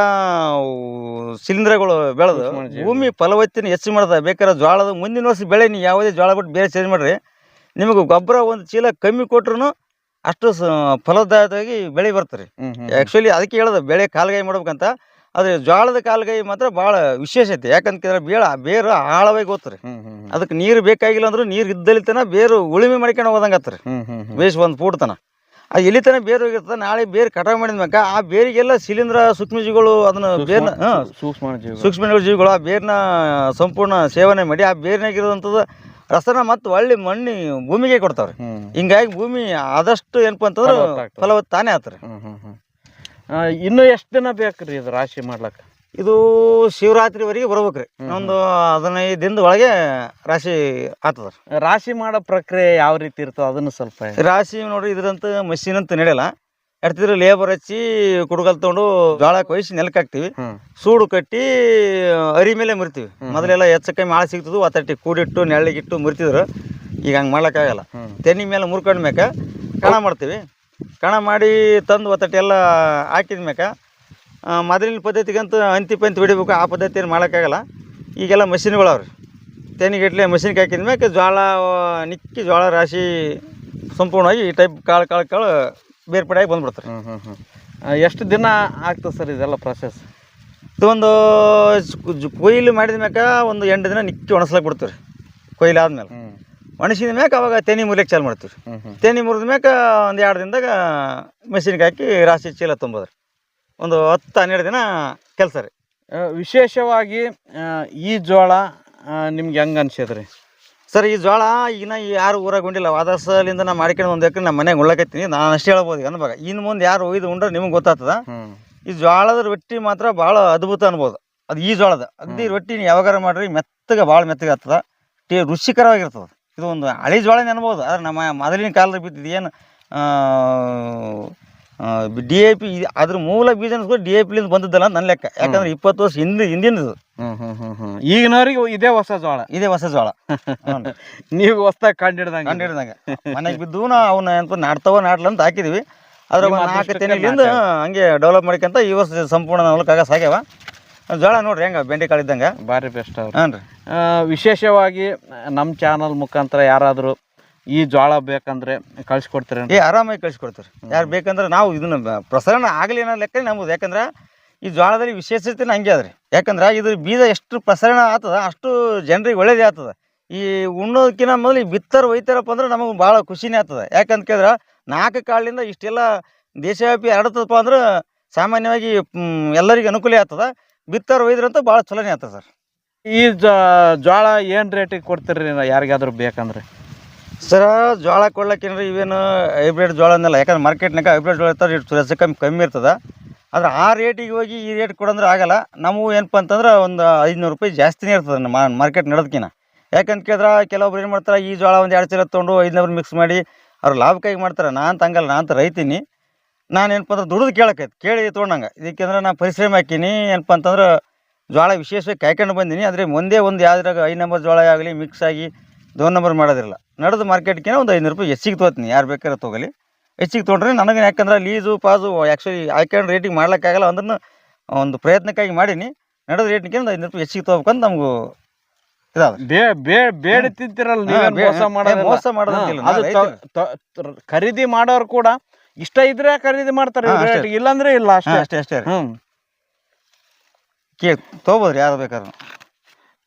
ಶಿಲೀಂಧ್ರಗಳು ಬೆಳೆದು. ಭೂಮಿ ಫಲವತ್ತಿನ ಹೆಚ್ಚು ಮಾಡ್ತದೆ. ಬೇಕಾದ್ರೆ ಜೋಳದ ಮುಂದಿನ ವರ್ಷ ಬೆಳೆ ನೀವು ಯಾವುದೇ ಜೋಳ ಬಿಟ್ಟು ಬೇರೆ ಚೇಂಜ್ ಮಾಡಿರಿ. ನಿಮಗೆ ಗೊಬ್ಬರ ಒಂದು ಚೀಲ ಕಮ್ಮಿ ಕೊಟ್ರು ಅಷ್ಟು ಸ ಫಲದಾಯಕವಾಗಿ ಬೆಳೆ ಬರ್ತಾರೆ ಆ್ಯಕ್ಚುಲಿ ಅದಕ್ಕೆ ಹೇಳೋದು ಬೆಳೆ ಕಾಲುಗೈ ಮಾಡ್ಬೇಕಂತ ಆದರೆ ಜೋಳದ ಕಾಲುಗೈ ಮಾತ್ರ ಭಾಳ ವಿಶೇಷತೆ ಕೇಳಿದ್ರೆ ಬೇಳ ಬೇರು ಆಳವಾಗಿ ಹೋಗ್ತಾರೆ ಅದಕ್ಕೆ ನೀರು ಬೇಕಾಗಿಲ್ಲ ಅಂದ್ರೂ ನೀರು ಇದ್ದಲ್ಲಿ ತನ ಬೇರು ಉಳುಮೆ ಮಾಡ್ಕೊಂಡು ಹೋದಂಗೆ ಹ್ಮ್ ಬೇಸ್ ಒಂದು ಫೂಟ್ ಆ ಅದು ಎಲ್ಲಿ ತನಕ ಬೇರು ಹೋಗಿರ್ತದೆ ನಾಳೆ ಬೇರು ಕಟಾವು ಮಾಡಿದ ಮ್ಯಾಕ ಆ ಬೇರಿಗೆಲ್ಲ ಶಿಲೀಂಧ್ರ ಸೂಕ್ಷ್ಮಜೀವಿಗಳು ಅದನ್ನ ಬೇರ್ನ ಸೂಕ್ಷ್ಮ ಜೀವಿಗಳು. ಆ ಬೇರ್ನ ಸಂಪೂರ್ಣ ಸೇವನೆ ಮಾಡಿ ಆ ಬೇರ್ನಾಗಿರೋದಂಥದ್ದು ರಸನ ಮತ್ತು ಒಳ್ಳೆ ಮಣ್ಣಿ ಭೂಮಿಗೆ ಕೊಡ್ತಾವ್ರಿ. ಹಿಂಗಾಗಿ ಭೂಮಿ ಆದಷ್ಟು ಏನಪ್ಪ ಅಂತಂದ್ರೆ. ಫಲವತ್ತು ತಾನೇ ಆತ್ರಿ. ಇನ್ನು ಎಷ್ಟು ದಿನ ಬೇಕ್ರಿ ಇದು ರಾಶಿ ಮಾಡ್ಲಕ್ಕ? ಇದು ಶಿವರಾತ್ರಿವರೆಗೆ ಬರ್ಬೇಕ್ರಿ. ಒಂದು ಹದಿನೈದು ದಿನದ ಒಳಗೆ ರಾಶಿ ಆತದ ರಾಶಿ ಮಾಡೋ ಪ್ರಕ್ರಿಯೆ ಯಾವ ರೀತಿ ಇರ್ತದೆ? ಅದನ್ನು ಸ್ವಲ್ಪ ರಾಶಿ ನೋಡ್ರಿ ಇದ್ರಂತ ಮಷೀನ್ ಅಂತ ನಡೆಯಲ್ಲ. ಎಡ್ತಿದ್ರೆ ಲೇಬರ್ ಹಚ್ಚಿ ಕುಡುಗಲ್ ತಗೊಂಡು ಜೋಳ ಕೊಯ್ಸಿ ನೆಲಕ್ಕೆ ಹಾಕ್ತಿವಿ. ಸೂಡು ಕಟ್ಟಿ ಅರಿ ಮೇಲೆ ಮುರಿತೀವಿ. ಮೊದಲೆಲ್ಲ ಹೆಚ್ಚು ಕಮ್ಮಿ ಆಳ ಸಿಗ್ತದೆ ಒತ್ತಟ್ಟಿ ಕೂಡಿಟ್ಟು ನೆಳ್ಳಿಗಿಟ್ಟು ಮುರಿತಿದ್ರು. ಈಗ ಹಂಗೆ ಮಾಡ್ಲಿಕ್ಕಾಗಲ್ಲ. ಹ್ಮ್. ತೆನಿ ಮೇಲೆ ಮುರ್ಕೊಂಡ್ ಮ್ಯಾಕ ಕಣ ಮಾಡ್ತೀವಿ. ಕಣ ಮಾಡಿ ತಂದು ಒತ್ತಟ್ಟಿ ಎಲ್ಲ ಹಾಕಿದ್ಮ್ಯಾಕ ಮೊದಲಿನ ಪದ್ಧತಿಗಂತೂ ಅಂತಿ ಪಂತಿ ಹೊಡಿಬೇಕು ಆ ಪದ್ಧತಿಯನ್ನು ಮಾಡೋಕ್ಕಾಗಲ್ಲ ಈಗೆಲ್ಲ ಮಷಿನ್ಗಳು ರೀ ತೆನಿಗಿಟ್ಲೆ ಮಷಿನ್ಗೆ ಹಾಕಿದ ಮ್ಯಾಕ ಜೋಳ ನಿಕ್ಕಿ ಜೋಳ ರಾಶಿ ಸಂಪೂರ್ಣವಾಗಿ ಈ ಟೈಪ್ ಕಾಳು ಕಾಳು ಕಾಳು ಬೇರ್ಪಡೆಯಾಗಿ ಬಂದ್ಬಿಡ್ತಾರೆ. ಎಷ್ಟು ದಿನ ಆಗ್ತದೆ ಸರ್ ಇದೆಲ್ಲ ಪ್ರಾಸೆಸ್ ಇದೊಂದು ಕೊಯ್ಲು ಮಾಡಿದ ಮ್ಯಾಕ ಒಂದು ಎಂಟು ದಿನ ನಿಕ್ಕಿ ಒಣಸ್ಲಕ್ಕೆ ಬಿಡ್ತೀವಿ ಕೊಯ್ಲು ಆದ್ಮೇಲೆ. ಒಣಸಿದ ಮ್ಯಾಕ ಅವಾಗ ತೆನಿ ಮುರಿಯಕ್ಕೆ ಚಾಲು ಮಾಡ್ತೀವಿ ತೆನಿ ಮುರಿದ ಮ್ಯಾಕ ಒಂದು ಎರಡು ದಿನದಾಗ ಮೆಷಿನ್ಗೆ ಹಾಕಿ ರಾಶಿ ಚೀಲ ತುಂಬೋದ್ರಿ. ಒಂದು ಹತ್ತು ಹನ್ನೆರಡು ದಿನ ಕೆಲಸ ರೀ. ವಿಶೇಷವಾಗಿ ಈ ಜೋಳ ನಿಮ್ಗೆ ಹೆಂಗೆ ಅನ್ಸಿದ್ರಿ ಸರ್ ಈ ಜೋಳ ಈಗಿನ ಯಾರು ಊರಾಗ ಉಂಡಿಲ್ಲ ವಾದಸಲಿಂದ ನಾ ಮಾಡ್ಕೊಂಡು ಒಂದು ಎಕರೆ ನಮ್ಮ ಮನೆಗೆ ಉಳ್ಳಕತ್ತೀನಿ ನಾನು ಅಷ್ಟೇ ಹೇಳ್ಬೋದು ಈಗ ಅನ್ಬಾಗ ಇನ್ನು ಮುಂದೆ ಯಾರು ಒಯ್ದು ಉಂಡ್ರೆ ನಿಮ್ಗೆ ಗೊತ್ತಾಗ್ತದ? ಈ ಜೋಳದ ರೊಟ್ಟಿ ಮಾತ್ರ ಭಾಳ ಅದ್ಭುತ ಅನ್ಬೋದು. ಅದು ಈ ಜೋಳದ ಅಗ್ದಿ ರೊಟ್ಟಿ ನೀವು ಯಾವಾಗಾರ ಮಾಡ್ರಿ ಮೆತ್ತಗೆ ಭಾಳ ಮೆತ್ತಗೆ ಆಗ್ತದ. ಟೇ ರುಚಿಕರವಾಗಿರ್ತದೆ. ಇದು ಒಂದು ಹಳೆ ಜೋಳನೇ ಅನ್ಬೋದು. ಆದ್ರೆ ನಮ್ಮ ಮೊದಲಿನ ಕಾಲದಲ್ಲಿ ಬಿದ್ದಿದ್ದು ಏನು ಡಿ ಎ ಪಿ ಅದ್ರ ಮೂಲ ಬಿಸಿನೆಸ್ ಡಿ ಎ ಪಿಲಿಂದ ಬಂದದ್ದಲ್ಲ ಅಂತ ನನ್ನ ಲೆಕ್ಕ. ಯಾಕಂದ್ರೆ ಇಪ್ಪತ್ತು ವರ್ಷ ಹಿಂದೆ ಹಿಂದಿನದು. ಈಗಿನವ್ರಿಗೆ ಇದೇ ಹೊಸ ಜೋಳ ಇದೇ ಹೊಸ ಜೋಳ ನೀವು ಹೊಸದಾಗ ಕಂಡಿಡ್ದಂಗೆ. ಕಂಡು ಹಿಡ್ದಂಗೆ ಮನೆಗೆ ಬಿದ್ದು ನಾವು ಅವನ್ನ ಎಂತ ನಾಡ್ತಾವ ನಾಡ್ಲ ಅಂತ ಹಾಕಿದ್ವಿ. ಅದ್ರ ನಾಲ್ಕು ಅದೃಷ್ಟಕ್ಕೆ ಹಂಗೆ ಡೆವಲಪ್ ಮಾಡ್ಕೊಂತ ಈ ವರ್ಷ ಸಂಪೂರ್ಣ ಹೊಲಕ್ಕಾಗ ಸಾಗ್ಯಾವ ಜೋಳ ನೋಡ್ರಿ ಹೆಂಗೆ ಬೆಂಡೆ ಇದ್ದಂಗ ಭಾರಿ ಬೆಸ್ಟ್ ಹಾಂ ರೀ. ವಿಶೇಷವಾಗಿ ನಮ್ಮ ಚಾನಲ್ ಮುಖಾಂತರ ಯಾರಾದರೂ ಈ ಜೋಳ ಬೇಕಂದ್ರೆ ಕಳ್ಸಿಕೊಡ್ತಾರೆ ಏ ಆರಾಮಾಗಿ ಕಳ್ಸಿಕೊಡ್ತಾರೆ. ಯಾರು ಬೇಕಂದ್ರೆ ನಾವು ಇದನ್ನ ಪ್ರಸರಣ ಆಗಲಿ ಅನ್ನೋ ಲೆಕ್ಕ ನಮ್ಮದು ಯಾಕಂದ್ರೆ ಈ ಜೋಳದಲ್ಲಿ ವಿಶೇಷತೆ ಹಂಗೆ ಅದ್ರಿ. ಯಾಕಂದ್ರೆ ಇದ್ರ ಬೀಜ ಎಷ್ಟು ಪ್ರಸರಣ ಆತದ ಅಷ್ಟು ಜನರಿಗೆ ಒಳ್ಳೇದೇ ಆಗ್ತದ. ಈ ಉಣ್ಣೋದಕ್ಕಿಂತ ಮೊದಲು ಈ ಬಿತ್ತರ ಒಯ್ತಾರಪ್ಪ ಅಂದ್ರೆ ನಮಗೆ ಭಾಳ ಖುಷಿನೇ ಆಗ್ತದೆ. ಯಾಕಂತ ಕೇಳಿದ್ರೆ ನಾಲ್ಕು ಕಾಳಿಂದ ಇಷ್ಟೆಲ್ಲ ದೇಶವ್ಯಾಪಿ ಹರಡ್ತದಪ್ಪ ಅಂದ್ರೆ ಸಾಮಾನ್ಯವಾಗಿ ಎಲ್ಲರಿಗೂ ಅನುಕೂಲ ಆಗ್ತದ. ಬಿತ್ತರ ಒಯ್ದ್ರಂತೂ ಭಾಳ ಚಲೋನೇ ಆಗ್ತದೆ ಸರ್. ಈ ಜ್ವಾಳ ಜೋಳ ಏನು ರೇಟಿಗೆ ಕೊಡ್ತೀರಿ ಯಾರಿಗಾದ್ರೂ ಬೇಕಂದ್ರೆ? ಸರ ಜೋಳ ಕೊಡ್ಲಕ್ಕೇನ್ರಿ ಇವೇನು ಹೈಬ್ರಿಡ್ ಜೋಳ ಅನ್ನಲ್ಲ? ಯಾಕಂದ್ರೆ ಮಾರ್ಕೆಟ್ನಾಗ ಹೈಬ್ರಿಡ್ ಜೋಳ ಇರ್ತಾರೆ ಇಷ್ಟು ಹೆಚ್ಚು ಕಮ್ಮಿ ಕಮ್ಮಿ ಇರ್ತದೆ. ಆದ್ರೆ ಆ ರೇಟಿಗೆ ಹೋಗಿ ಈ ರೇಟ್ ಕೊಡಂದ್ರೆ ಆಗಲ್ಲ. ನಮಗೂ ಏನಪ್ಪ ಅಂತಂದ್ರೆ ಒಂದು ಐದುನೂರು ರೂಪಾಯಿ ಜಾಸ್ತಿನೇ ಇರ್ತದೆ ನಮ್ಮ ಮಾರ್ಕೆಟ್ ನಡೆದಕ್ಕಿಂತ ಯಾಕಂತ ಕೇಳಿದ್ರೆ, ಕೆಲವೊಬ್ರು ಏನು ಮಾಡ್ತಾರೆ, ಈ ಜೋಳ ಒಂದು ಎರಡು ಚೀಲ ತೊಗೊಂಡು ಐದುನೂರು ಮಿಕ್ಸ್ ಮಾಡಿ ಅವ್ರು ಲಾಭಕ್ಕಾಗಿ ಮಾಡ್ತಾರೆ. ನಾನು ಹಂಗಲ್ಲ ನಾನು ಅಂತ ರೈತೀನಿ. ನಾನು ಏನಪ್ಪ ಅಂದ್ರೆ ದುಡಿದು ಕೇಳಕೈತೆ, ಕೇಳಿ ತೊಗೊಂಡಂಗೆ. ಇದಕ್ಕೆಂದ್ರೆ ನಾನು ಪರಿಶ್ರಮ ಹಾಕೀನಿ. ಏನಪ್ಪ ಅಂತಂದ್ರೆ ಜೋಳ ವಿಶೇಷವಾಗಿ ಕಾಯ್ಕೊಂಡು ಬಂದೀನಿ. ಆದರೆ ಒಂದೇ ಒಂದು ಯಾವ್ದ್ರಾಗ ಐದು ನಂಬರ್ ಜೋಳ ಆಗಲಿ ಮಿಕ್ಸ್ ಆಗಿ ದೋನ್ ನಂಬರ್ ಮಾಡೋದಿರಲ್ಲ. ನಡೆದು ಮಾರ್ಕೆಟ್ಗೆ ಒಂದು ಐನೂರು ರೂಪಾಯಿ ಹೆಚ್ಚಿಗೆ ತೊಗೋತೀನಿ. ಯಾರು ಬೇಕಾದ್ರೆ ತೊಗೊಲಿ ಹೆಚ್ಚಿಗೆ ತೊಗೊಂಡ್ರೆ ನನಗೆ ಯಾಕಂದ್ರೆ ಲೀಸು ಪಾಸು ಆ್ಯಕ್ಚುಲಿ ಹಾಕೊಂಡು ರೇಟಿಗೆ ಮಾಡ್ಲಿಕ್ಕಾಗಲ್ಲ. ಅಂದ್ರೂ ಒಂದು ಪ್ರಯತ್ನಕ್ಕಾಗಿ ಮಾಡೀನಿ. ನಡೆದು ರೇಟ್ಗೆ ಒಂದು ಐನೂರು ರೂಪಾಯಿ ಹೆಚ್ಚಿಗೆ ತೊಗೋಬೇಕಂತ ನಮಗೂ ಬೇಡ ತಿಂತಿರಲ್ಲ ಮೋಸ ಮಾಡೋದಿಲ್ಲ. ಖರೀದಿ ಮಾಡೋರು ಕೂಡ ಇಷ್ಟ ಇದ್ರೆ ಖರೀದಿ ಮಾಡ್ತಾರೆ. ಇಲ್ಲಾಂದ್ರೆ ಇಲ್ಲ ಅಷ್ಟೇ. ಅಷ್ಟೇ ಅಷ್ಟೇ ಹ್ಮ್. ತೊಗೋಬೋದ್ರಿ ಯಾರು ಬೇಕಾದ್ರೆ.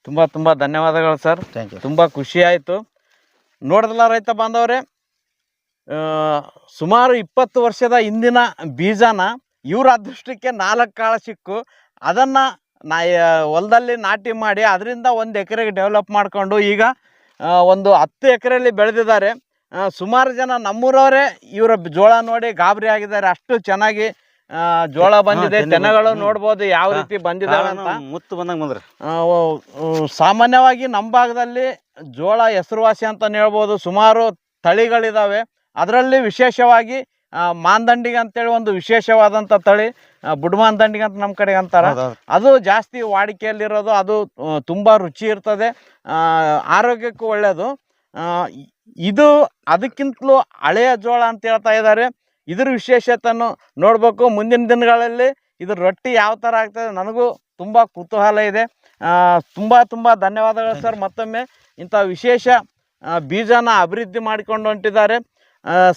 ತುಂಬ ತುಂಬ ಧನ್ಯವಾದಗಳು ಸರ್. ಥ್ಯಾಂಕ್ ಯು ತುಂಬ ಖುಷಿ ಆಯಿತು. ನೋಡಿದಲ್ಲ ರೈತ ಬಾಂಧವರೇ ಸುಮಾರು ಇಪ್ಪತ್ತು ವರ್ಷದ ಹಿಂದಿನ ಬೀಜನ ಇವ್ರ ಅದೃಷ್ಟಕ್ಕೆ ನಾಲ್ಕು ಕಾಳು ಸಿಕ್ಕು. ಅದನ್ನು ನಾ ಹೊಲದಲ್ಲಿ ನಾಟಿ ಮಾಡಿ ಅದರಿಂದ ಒಂದು ಎಕರೆಗೆ ಡೆವಲಪ್ ಮಾಡಿಕೊಂಡು ಈಗ ಒಂದು ಹತ್ತು ಎಕರೆಯಲ್ಲಿ ಬೆಳೆದಿದ್ದಾರೆ. ಸುಮಾರು ಜನ ನಮ್ಮೂರವರೇ ಇವರ ಜೋಳ ನೋಡಿ ಗಾಬರಿ ಆಗಿದ್ದಾರೆ. ಅಷ್ಟು ಚೆನ್ನಾಗಿ ಜೋಳ ಬಂದಿದೆ ತೆನೆ ತೆನೆಗಳು. ನೋಡ್ಬೋದು ಯಾವ ರೀತಿ ಬಂದಿದ್ದಾವೆ ಅಂತ. ಮುತ್ತು ಬಂದಂಗೆ ಬಂದ್ರಿ. ಸಾಮಾನ್ಯವಾಗಿ ನಮ್ಮ ಭಾಗದಲ್ಲಿ ಜೋಳ ಹೆಸರುವಾಸಿ ಅಂತ ಹೇಳ್ಬೋದು. ಸುಮಾರು ತಳಿಗಳಿದ್ದಾವೆ ಅದರಲ್ಲಿ ವಿಶೇಷವಾಗಿ ಮಾನದಂಡಿಗೆ ಮಾಂದಂಡಿಗೆ ಅಂತೇಳಿ ಒಂದು ವಿಶೇಷವಾದಂಥ ತಳಿ ಬುಡ್ಮಾಂದಂಡಿಗೆ ಅಂತ ನಮ್ಮ ಕಡೆಗೆ ಅಂತಾರೆ. ಅದು ಜಾಸ್ತಿ ವಾಡಿಕೆಯಲ್ಲಿರೋದು ಅದು ತುಂಬ ರುಚಿ ಇರ್ತದೆ. ಆರೋಗ್ಯಕ್ಕೂ ಒಳ್ಳೆಯದು ಇದು ಅದಕ್ಕಿಂತಲೂ ಹಳೆಯ ಜೋಳ ಅಂತ ಹೇಳ್ತಾ ಇದ್ದಾರೆ. ಇದ್ರ ವಿಶೇಷತೆಯನ್ನು ನೋಡಬೇಕು. ಮುಂದಿನ ದಿನಗಳಲ್ಲಿ ಇದ್ರ ರೊಟ್ಟಿ ಯಾವ ಥರ ಆಗ್ತದೆ ನನಗೂ ತುಂಬ ಕುತೂಹಲ ಇದೆ. ತುಂಬ ತುಂಬ ಧನ್ಯವಾದಗಳು ಸರ್. ಮತ್ತೊಮ್ಮೆ ಇಂಥ ವಿಶೇಷ ಬೀಜನ ಅಭಿವೃದ್ಧಿ ಮಾಡಿಕೊಂಡು ಹೊಂಟಿದ್ದಾರೆ.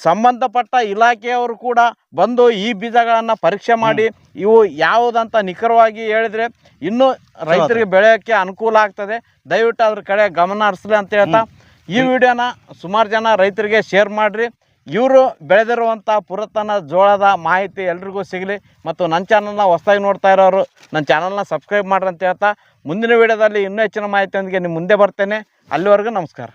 ಸಂಬಂಧಪಟ್ಟ ಇಲಾಖೆಯವರು ಕೂಡ ಬಂದು ಈ ಬೀಜಗಳನ್ನು ಪರೀಕ್ಷೆ ಮಾಡಿ ಇವು ಯಾವುದಂತ ನಿಖರವಾಗಿ ಹೇಳಿದರೆ ಇನ್ನೂ ರೈತರಿಗೆ ಬೆಳೆಯೋಕ್ಕೆ ಅನುಕೂಲ ಆಗ್ತದೆ. ದಯವಿಟ್ಟು ಅದ್ರ ಕಡೆ ಗಮನ ಹರಿಸಲಿ ಅಂತ ಹೇಳ್ತಾ ಈ ವಿಡಿಯೋನ ಸುಮಾರು ಜನ ರೈತರಿಗೆ ಶೇರ್ ಮಾಡಿರಿ. ಇವರು ಬೆಳೆದಿರುವಂಥ ಪುರಾತನ ಜೋಳದ ಮಾಹಿತಿ ಎಲ್ರಿಗೂ ಸಿಗಲಿ ಮತ್ತು ನನ್ನ ಚಾನಲ್ನ ಹೊಸದಾಗಿ ನೋಡ್ತಾ ಇರೋರು, ನನ್ನ ಚಾನಲ್ನ ಸಬ್ಸ್ಕ್ರೈಬ್ ಮಾಡ್ರಿ ಅಂತ ಹೇಳ್ತಾ ಮುಂದಿನ ವೀಡಿಯೋದಲ್ಲಿ ಇನ್ನೂ ಹೆಚ್ಚಿನ ಮಾಹಿತಿಯೊಂದಿಗೆ ನಿಮ್ಮ ಮುಂದೆ ಬರ್ತೇನೆ. ಅಲ್ಲಿವರೆಗೂ ನಮಸ್ಕಾರ.